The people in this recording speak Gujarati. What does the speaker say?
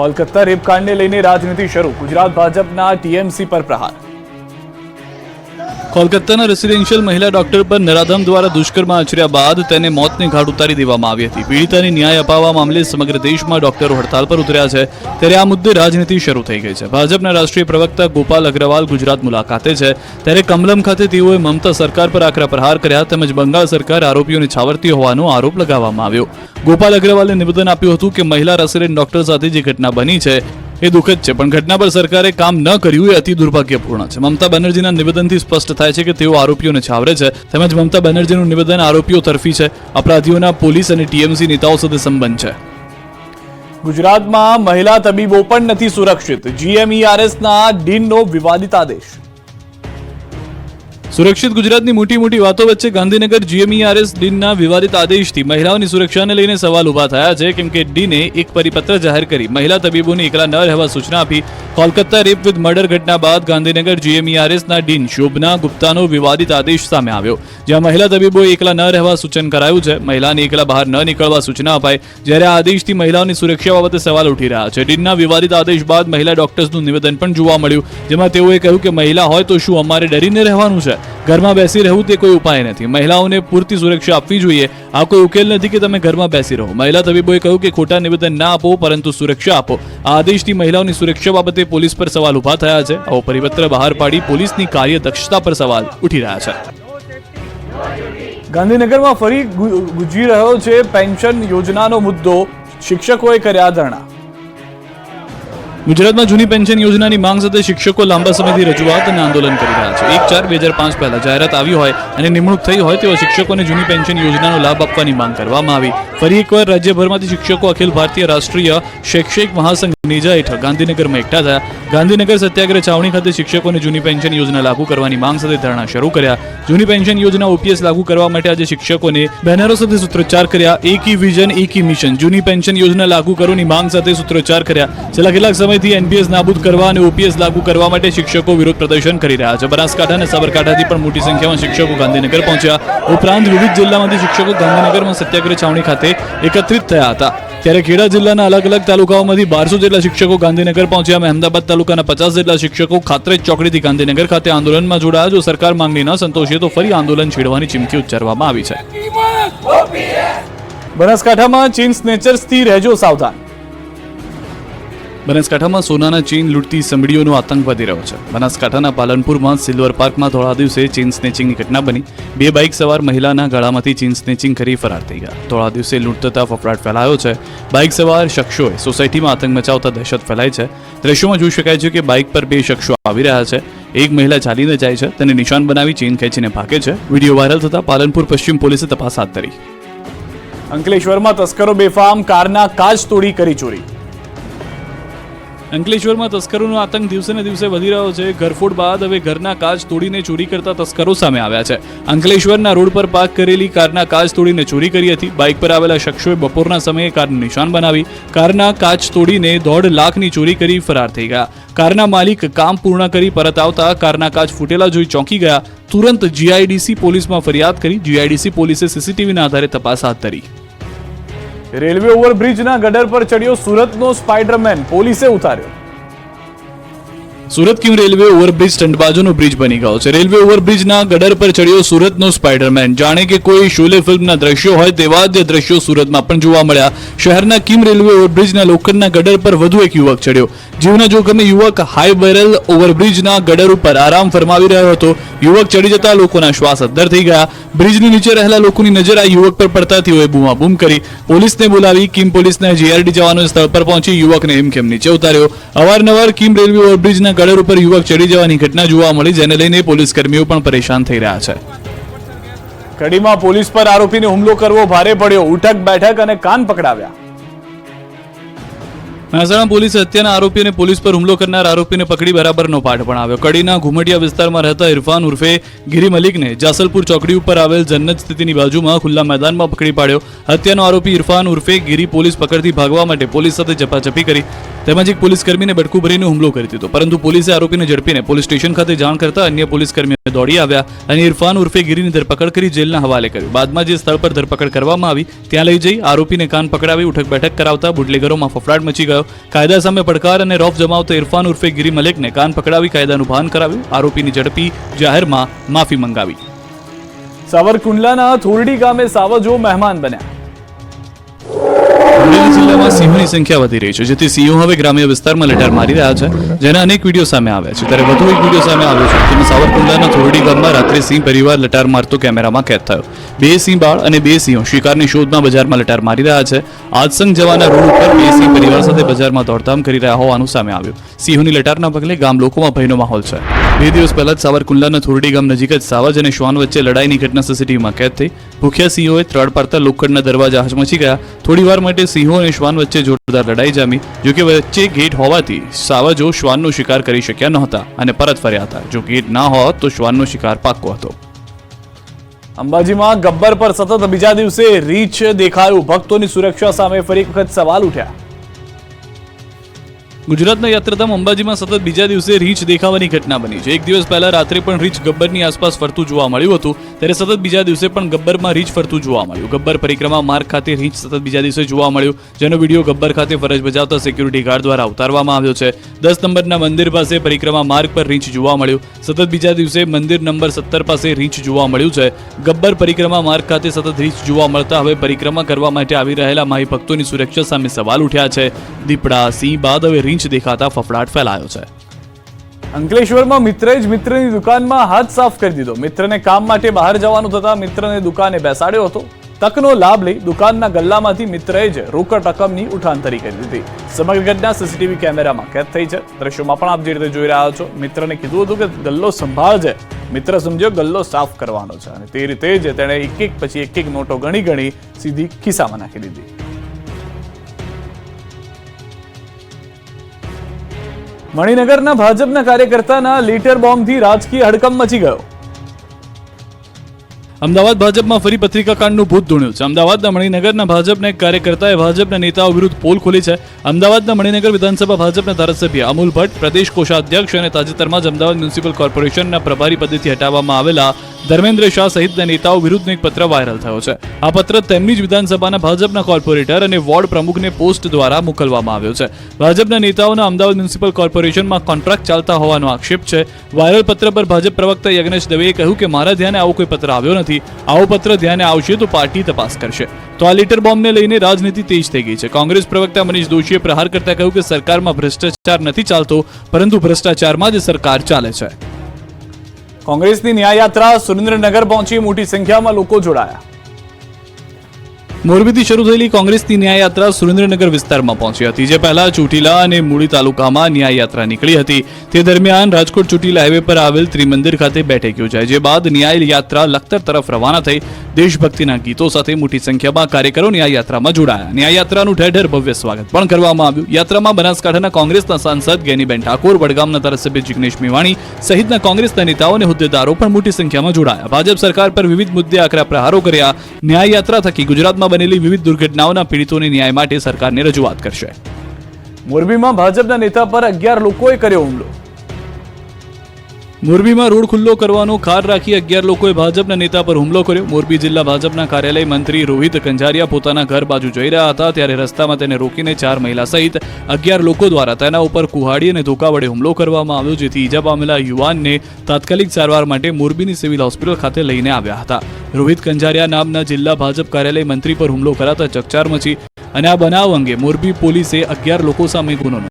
કોલકાતા રેપકાંડને લઈને રાજનીતિ શરૂ. ગુજરાત ભાજપના ટીએમસી પર પ્રહાર. કોલકાતાના રેસિડેન્શિયલ મહિલા ડોક્ટર પર નરાધમ દ્વારા દુષ્કર્મ આચર્યા બાદ તેને મોતને ઘાટ ઉતારી દેવામાં આવી હતી. પીડિતાને ન્યાય અપાવવા મામલે સમગ્ર દેશમાં ડોક્ટરો હડતાલ પર ઉતર્યા છે. ત્યારે આ મુદ્દે રાજનીતિ શરૂ થઈ ગઈ છે. ભાજપના રાષ્ટ્રીય પ્રવક્તા ગોપાલ અગ્રવાલ ગુજરાત મુલાકાતે છે. ત્યારે કમલમ ખાતે તેઓએ મમતા સરકાર પર આકરા પ્રહાર કર્યા તેમજ બંગાળ સરકાર આરોપીઓને છાવરતી હોવાનો આરોપ લગાવવામાં આવ્યો. ગોપાલ અગ્રવાલે નિવેદન આપ્યું હતું કે મહિલા રેસિડેન્ટ ડોક્ટર સાથે જે ઘટના બની છે એ દુઃખદ છે. પણ ઘટના પર સરકારે કામ ન કર્યું એ અતિ દુર્ભાગ્યપૂર્ણ છે. મમતા બેનર્જીના નિવેદનથી સ્પષ્ટ થાય છે કે તેઓ આરોપીઓને છાવરે છે. તેમજ મમતા બેનર્જીનું નિવેદન આરોપીઓ તરફી છે. અપરાધીઓના પોલીસ અને ટીએમસી નેતાઓ સાથે સંબંધ છે. ગુજરાતમાં મહિલા તબીબો પણ નથી સુરક્ષિત. જીએમઈઆરએસના ડીનનો વિવાદિત આદેશ. સુરક્ષિત ગુજરાતની મોટી મોટી વાતો વચ્ચે ગાંધીનગર જીએમઈઆરએસ ડીનના વિવાદિત આદેશથી મહિલાઓની સુરક્ષાને લઈને સવાલ ઊભા થયા છે, કેમ કે ડીને એક પરિપત્ર જાહેર કરી. મહિલા તબીબોને એકલા ન રહેવા સૂચના આપી. કોલકાતા રેપ વિથ મર્ડર ઘટના બાદ ગાંધીનગર જીએમઈઆરએસના ડીન શોભના ગુપ્તાનો વિવાદિત આદેશ સામે આવ્યો. જ્યાં મહિલા તબીબોએ એકલા ન રહેવા સૂચન કરાયું છે, મહિલાને એકલા બહાર ન નીકળવા સૂચના અપાઈ. જ્યારે આ આદેશથી મહિલાઓની સુરક્ષા બાબતે સવાલ ઉઠી રહ્યા છે. ડીનના વિવાદિત આદેશ બાદ મહિલા ડોક્ટર્સનું નિવેદન પણ જોવા મળ્યું, જેમાં તેઓએ કહ્યું કે મહિલા હોય તો શું અમારે ડરીને રહેવાનું છે? ઘરમાં બેસી રહેવું તે કોઈ ઉપાય નથી. મહિલાઓને પૂરતી સુરક્ષા આપવી જોઈએ. આ કોઈ ઉકેલ નથી કે તમે ઘરમાં બેસી રહો. મહિલા તબીબોએ કહ્યું કે ખોટા નિવેદન ના આપો, પરંતુ સુરક્ષા આપો. આ આદેશથી મહિલાઓની સુરક્ષા બાબતે પોલીસ પર સવાલ ઊભા થયા છે. આવો પરિપત્ર બહાર પાડી પોલીસની કાર્યદક્ષતા પર સવાલ ઉઠી રહ્યા છે. ગાંધીનગરમાં ફરી ગુજરી રહ્યો છે પેન્શન યોજનાનો મુદ્દો. શિક્ષકોએ કર્યા ધરણા. ગુજરાતમાં જૂની પેન્શન યોજનાની માંગ સાથે શિક્ષકો લાંબા સમયથી રજૂઆત અને આંદોલન કરી રહ્યા છે. એક ચાર બે હજાર પાંચ પહેલા જાહેરાત આવી હોય અને નિમણૂક થઈ હોય તેવા શિક્ષકોને જૂની પેન્શન યોજનાનો લાભ આપવાની માંગ કરવામાં આવી. ફરી એકવાર રાજ્યભરમાંથી શિક્ષકો અખિલ ભારતીય રાષ્ટ્રીય શૈક્ષણિક મહાસંઘ નેજા હેઠળ ગાંધીનગરમાં એકઠા થયા. ગાંધીનગર સત્યાગ્રહ છાવણી ખાતે શિક્ષકોને જૂની પેન્શન યોજના લાગુ કરવાની માંગ સાથે ધરણા શરૂ કર્યા. જૂની પેન્શન યોજના ઓપીએસ લાગુ કરવા માટે આજે શિક્ષકોને બેનરો સાથે સૂત્રોચ્ચાર કર્યા. એકી વિઝન, એકી મિશન જૂની પેન્શન યોજના લાગુ કરવાની માંગ સાથે સૂત્રોચ્ચાર કર્યા. છેલ્લા કેટલાક સમયથી એનપીએસ નાબૂદ કરવા અને ઓપીએસ લાગુ કરવા માટે શિક્ષકો વિરોધ પ્રદર્શન કરી રહ્યા છે. બનાસકાંઠા અને સાબરકાંઠાથી પણ મોટી સંખ્યામાં શિક્ષકો ગાંધીનગર પહોંચ્યા. ઉપરાંત વિવિધ જિલ્લામાંથી શિક્ષકો ગાંધીનગરમાં સત્યાગ્રહ છાવણી ખાતે એકત્રિત થયા હતા. ત્યારે ખેડા જિલ્લાના અલગ અલગ તાલુકાઓમાંથી બારસો જેટલા શિક્ષકો ગાંધીનગર પહોંચ્યા અહેમદાબાદ તાલુકાના પચાસ જેટલા શિક્ષકો ખાતરેજ ચોકડીથી ગાંધીનગર ખાતે આંદોલનમાં જોડાયા. જો સરકાર માંગણી ન સંતોષે તો ફરી આંદોલન છેડવાની ચીમકી ઉચ્ચારવામાં આવી છે. બનાસકાંઠામાં ચીન સ્નેચર્સથી રહેજો સાવધાન. બનાસકાંઠામાં સોનાના ચેઇન લૂંટતી સમડીઓનો આતંક વધી રહ્યો છે. બનાસકાંઠાના પાલનપુરમાં સિલ્વર પાર્કમાં થોડા દિવસે ચેઇન સ્નેચિંગની ઘટના બની. બે બાઇક સવાર મહિલાના ગળામાંથી ચેઇન સ્નેચિંગ કરી ફરાર થઈ ગયા. થોડા દિવસે લૂંટ થતા ફફડાટ ફેલાયો છે. બાઇક સવાર શખ્સોએ સોસાયટીમાં આતંક મચાવતા દહેશત ફેલાય છે. દ્રશ્યોમાં જોઈ શકાય છે કે બાઇક પર બે શખ્સો આવી રહ્યા છે. એક મહિલા ચાલીને જાય છે. તેને નિશાન બનાવી ચેઇન ખેંચીને ભાગે છે. વીડિયો વાયરલ થતા પાલનપુર પશ્ચિમ પોલીસે તપાસ હાથ ધરી. અંકલેશ્વરમાં તસ્કરો બેફામ કારના કાચ તોડી કરી ચોરી. અંકલેશ્વરમાં તસ્કરોનો આતંક દિવસે ને દિવસે વધી રહ્યો છે. ઘરફોડ બાદ હવે ઘરના કાચ તોડીને ચોરી કરતા તસ્કરો સામે આવ્યા છે. અંકલેશ્વરના રોડ પર પાર્ક કરેલી કારના કાચ તોડીને ચોરી કરી હતી. બાઇક પર આવેલા શખ્સોએ બપોરના સમયે કારનું નિશાન બનાવી કારના કાચ તોડીને દોઢ લાખની ચોરી કરી ફરાર થઈ ગયા. કારના માલિક કામ પૂર્ણ કરી પરત આવતા કારના કાચ ફૂટેલા જોઈ ચોંકી ગયા. તુરંત જીઆઈડીસી પોલીસમાં ફરિયાદ કરી જીઆઈડીસી પોલીસે સીસીટીવીના આધારે તપાસ હાથ ધરી. રેલવે ઓવરબ્રિજના ગડર પર ચડ્યો સુરતનો સ્પાઈડરમેન પોલીસે ઉતાર્યો. સુરત કિમ રેલવે ઓવરબ્રિજ સ્ટંટબાજોનો બ્રિજ બની ગયો છે. રેલવે ઓવરબ્રિજના ગડર પર ચડ્યો સુરતનો સ્પાઈડરમેન જાણે કે કોઈ શોલે ફિલ્મના દ્રશ્યો હોય તેવા જ દ્રશ્યો સુરતમાં પણ જોવા મળ્યા. શહેરના કિમ રેલવે ઓવરબ્રિજના લોખંડના ગડર પર વધુ એક યુવક ચડ્યો. જીવના જોખમે યુવક હાઈ બેરલ ઓવરબ્રિજના ગડર ઉપર આરામ ફરમાવી રહ્યો હતો. યુવક ચડી જતા લોકોના શ્વાસ અદ્ધર થઈ ગયા. બ્રિજની નીચે રહેલા લોકોની નજર આ યુવક પર પડતા તેઓએ બૂમાબૂમ કરી. પોલીસને બોલાવી કિમ પોલીસના જીઆરડી જવાનો સ્થળ પર પહોંચી યુવકને હિમખેમ નીચે ઉતાર્યો. અવારનવાર કિમ રેલવે ઓવરબ્રિજના ગડર ઉપર યુવક ચડી જવાની ઘટના જોવા મળી, જેને લઈને પોલીસ કર્મીઓ પણ પરેશાન થઈ રહ્યા છે. કડીમાં પોલીસ પર આરોપીને હુમલો કરવો ભારે પડ્યો. ઉઠક બેઠક અને કાન પકડાવ્યા. મહેસાણા પોલીસે હત્યાના આરોપીને પોલીસ પર હુમલો કરનાર આરોપીને પકડી બરાબરનો પાઠ ભણાવ્યો કડીના ઘુમડિયા વિસ્તારમાં રહેતા ઇરફાન ઉર્ફે ગિરી મલિકને જાસલપુર ચોકડી ઉપર આવેલ જન્નત સ્થિતિની બાજુમાં ખુલ્લા મેદાનમાં પકડી પાડ્યો. હત્યાનો આરોપી ઇરફાન ઉર્ફે ગિરી પોલીસ પકડથી ભાગવા માટે પોલીસ સાથે ઝપાઝપી કરી તેમજ એક પોલીસ કર્મીને બટકું ભરીને હુમલો કરી દીધો. પરંતુ પોલીસે આરોપીને ઝડપીને પોલીસ સ્ટેશન ખાતે જાણ કરતા અન્ય પોલીસ દોડી આવ્યા અને ઇરફાન ઉર્ફે ગીરીની ધરપકડ કરી જેલના હવાલે કર્યું. બાદમાં જે સ્થળ પર ધરપકડ કરવામાં આવી, ત્યાં લઈ જઈ આરોપીને કાન પકડાવી ઉઠક બેઠક કરાવતા બુટલેગરોમાં ફફડાટ મચી ગયો. કાયદા સામે પડકાર અને રોફ જમાવતા ઇરફાન ઉર્ફે ગીરી મલેકને કાન પકડાવી કાયદાનું ભાન કરાવ્યું. આરોપીની ઝડપી જાહેરમાં માફી મંગાવી. સાવરકુંડલાના થોરડી ગામે સાવજો મહેમાન બન્યા. અમરેલી જિલ્લામાં સિંહોની સંખ્યા વધી રહી છે. જેથી સિંહો હવે ગ્રામ્ય વિસ્તારમાં લટાર મારી રહ્યા છે, જેના અનેક વીડિયો સામે આવ્યા છે. ત્યારે વધુ એક વીડિયો સામે આવ્યો છે. જેમાં સાવરકુંડલાના થોરડી ગામમાં રાત્રે સિંહ પરિવાર લટાર મારતો કેમેરામાં કેદ થયો. બે સિંહ બાળ અને બે સિંહો શિકારની શોધમાં બજારમાં લટાર મારી રહ્યા છે. આજસંગ જવાના રોડ ઉપર બે સિંહ પરિવાર સાથે બજારમાં દોડધામ કરી રહ્યા હોવાનું સામે આવ્યું. સિંહોની લટારના પગલે ગામ લોકોમાં ભયનો માહોલ છે. બે દિવસ પહેલા જ સાવરકુંડલાના થોરડી નજીક જ સાવજ અને શ્વાન વચ્ચે લડાઈની ઘટના સીસીટીવીમાં કેદ થઈ. ભૂખ્યા સિંહોએ ત્રણ પાડતા લોખંડના દરવાજા હચમચી ગયા. થોડીવાર માટે સિંહો અને શ્વાન વચ્ચે જોરદાર લડાઈ જામી જોકે વચ્ચે ગેટ હોવાથી સાવજો શ્વાનનો શિકાર કરી શક્યા નહોતા અને પરત ફર્યા હતા. જો ગેટ ના હોત તો શ્વાનનો શિકાર પાક્કો હતો. અંબાજીમાં ગબ્બર પર સતત બીજા દિવસે રીચ દેખાયું. ભક્તોની સુરક્ષા સામે ફરી વખત સવાલ ઉઠ્યા. ગુજરાતના યાત્રાધામ અંબાજીમાં સતત બીજા દિવસે રીંછ દેખાવાની ઘટના બની છે. એક દિવસ પહેલા રાત્રે પણ રીંછ ગબ્બરની આસપાસ ફરતું જોવા મળ્યું હતું. ત્યારે સતત બીજા દિવસે પણ ગબ્બરમાં રીંછ ફરતું જોવા મળ્યું. ગબ્બર પરિક્રમા માર્ગ ખાતે રીંછ સતત બીજા દિવસે જોવા મળ્યું. જેનો વીડિયો ગબ્બર ખાતે ફરજ બજાવતા સિક્યુરિટી ગાર્ડ દ્વારા ઉતારવામાં આવ્યો છે. દસ નંબરના મંદિર પાસે પરિક્રમા માર્ગ પર રીંછ જોવા મળ્યું. સતત બીજા દિવસે મંદિર નંબર સત્તર પાસે રીંછ જોવા મળ્યું છે. ગબ્બર પરિક્રમા માર્ગ ખાતે સતત રીંછ જોવા મળતા હવે પરિક્રમા કરવા માટે આવી રહેલા માહી ભક્તોની સુરક્ષા સામે સવાલ ઉઠ્યા છે. દીપડા, સિંહ બાદ હવે રીંછ દેખાતા ફફડાટ ફેલાયો છે. અંકલેશ્વરમાં મિત્રએ જ મિત્રની દુકાનમાં હાથ સાફ કરી દીધો. મિત્રને કામ માટે બહાર જવાનું થતા મિત્રને દુકાને બેસાડ્યો હતો. તકનો લાભ લઈ દુકાનના ગલ્લામાંથી મિત્રએ જ રોકડ રકમની ઉઠાંતરી કરી દીધી. સમગ્ર ઘટના સીસીટીવી કેમેરામાં કેદ થઈ છે. દ્રશ્યોમાં પણ આપ જે રીતે જોઈ રહ્યા છો, મિત્રને કીધું હતું કે ગલ્લો સંભાળજે મિત્ર સમજ્યો ગલ્લો સાફ કરવાનો છે અને તે રીતે જ તેણે એક એક પછી એક એક નોટો ગણી ગણી સીધી ખિસ્સામાં નાખી દીધી. મણિનગરના ભાજપના કાર્યકર્તાના લીટર બોમ્બથી રાજકીય હડકંપ મચી ગયો. અમદાવાદ ભાજપમાં ફરી પત્રિકાકાંડનું ભૂત ધૂણ્યું છે. અમદાવાદના મણિનગરના ભાજપના એક કાર્યકર્તાએ ભાજપના નેતાઓ વિરુદ્ધ પોલ ખોલી છે. અમદાવાદના મણિનગર વિધાનસભા ભાજપના ધારાસભ્ય અમુલ ભટ્ટ, પ્રદેશ કોષાધ્યક્ષ અને તાજેતરમાં જ અમદાવાદ મ્યુનિસિપલ કોર્પોરેશનના પ્રભારી પદેથી હટાવવામાં આવેલા ધર્મેન્દ્ર શાહ સહિતના નેતાઓ વિરુદ્ધનો એક પત્ર વાયરલ થયો છે. આ પત્ર તેમની જ વિધાનસભાના ભાજપના કોર્પોરેટર અને વોર્ડ પ્રમુખને પોસ્ટ દ્વારા મોકલવામાં આવ્યો છે. ભાજપના નેતાઓના અમદાવાદ મ્યુનિસિપલ કોર્પોરેશનમાં કોન્ટ્રાક્ટ ચાલતા હોવાનો આક્ષેપ છે. વાયરલ પત્ર પર ભાજપ પ્રવક્તા યજ્ઞેશ દવેએ કહ્યું કે, મારા ધ્યાને આવો કોઈ પત્ર આવ્યો નથી. આવો પત્ર ધ્યાને આવશે તો પાર્ટી તપાસ કરશે. તો આ લીટર બોમ્બને લઈને રાજનીતિ તેજ થઈ ગઈ છે. કોંગ્રેસ પ્રવક્તા મનીષ દોશીએ પ્રહાર કરતા કહ્યું કે સરકારમાં ભ્રષ્ટાચાર નથી ચાલતો, પરંતુ ભ્રષ્ટાચારમાં જ સરકાર ચાલે છે. કોંગ્રેસની ન્યાયયાત્રા સુરેન્દ્રનગર પહોંચી મોટી સંખ્યામાં લોકો જોડાયા. મોરબીથી શરૂ થયેલી કોંગ્રેસની ન્યાયયાત્રા સુરેન્દ્રનગર વિસ્તારમાં પહોંચી હતી, જે પહેલા ચોટીલા અને મૂળી તાલુકામાં ન્યાયયાત્રા નીકળી હતી. તે દરમિયાન રાજકોટ ચોટીલા હાઈવે પર આવેલ ત્રિમંદિર ખાતે બેઠક યોજાઈ, જે બાદ ન્યાયયાત્રા લખતર તરફ રવાના થઈ દેશભક્તિના ગીતો સાથે મોટી સંખ્યામાં કાર્યકરો ન્યાયયાત્રામાં જોડાયા. ન્યાયયાત્રાનું ઠેર ઠેર ભવ્ય સ્વાગત પણ કરવામાં આવ્યું. યાત્રામાં બનાસકાંઠાના કોંગ્રેસના સાંસદ ગેનીબેન ઠાકોર, વડગામના ધારાસભ્ય જિગ્નેશ મેવાણી સહિતના કોંગ્રેસના નેતાઓ અને હોદ્દેદારો પણ મોટી સંખ્યામાં જોડાયા. ભાજપ સરકાર પર વિવિધ મુદ્દે આકરા પ્રહારો કર્યા. ન્યાયયાત્રા થકી ગુજરાતમાં બનેલી વિવિધ દુર્ઘટનાઓના પીડિતોને ન્યાય માટે સરકારને રજૂઆત કરશે. મોરબીમાં ભાજપના નેતા પર અગિયાર લોકોએ કર્યો હુમલો. મોરબીમાં રોડ ખુલ્લો કરવાનો ખાર રાખી અગિયાર લોકોએ ભાજપના નેતા પર હુમલો કર્યો. મોરબી જિલ્લા ભાજપના કાર્યાલય મંત્રી રોહિત કંજારિયા પોતાના ઘર બાજુ જઈ રહ્યા હતા, ત્યારે રસ્તામાં તેને રોકીને ચાર મહિલા સહિત અગિયાર લોકો દ્વારા તેના ઉપર કુહાડી અને ધોકા વડે હુમલો કરવામાં આવ્યો, જેથી ઈજા પામેલા યુવાનને તાત્કાલિક સારવાર માટે મોરબીની સિવિલ હોસ્પિટલ ખાતે લઈને આવ્યા હતા. રોહિત કંજારિયા નામના જિલ્લા ભાજપ કાર્યાલય મંત્રી પર હુમલો કરાતા ચકચાર મચી અને આ બનાવ અંગે મોરબી પોલીસે અગિયાર લોકો સામે ગુનો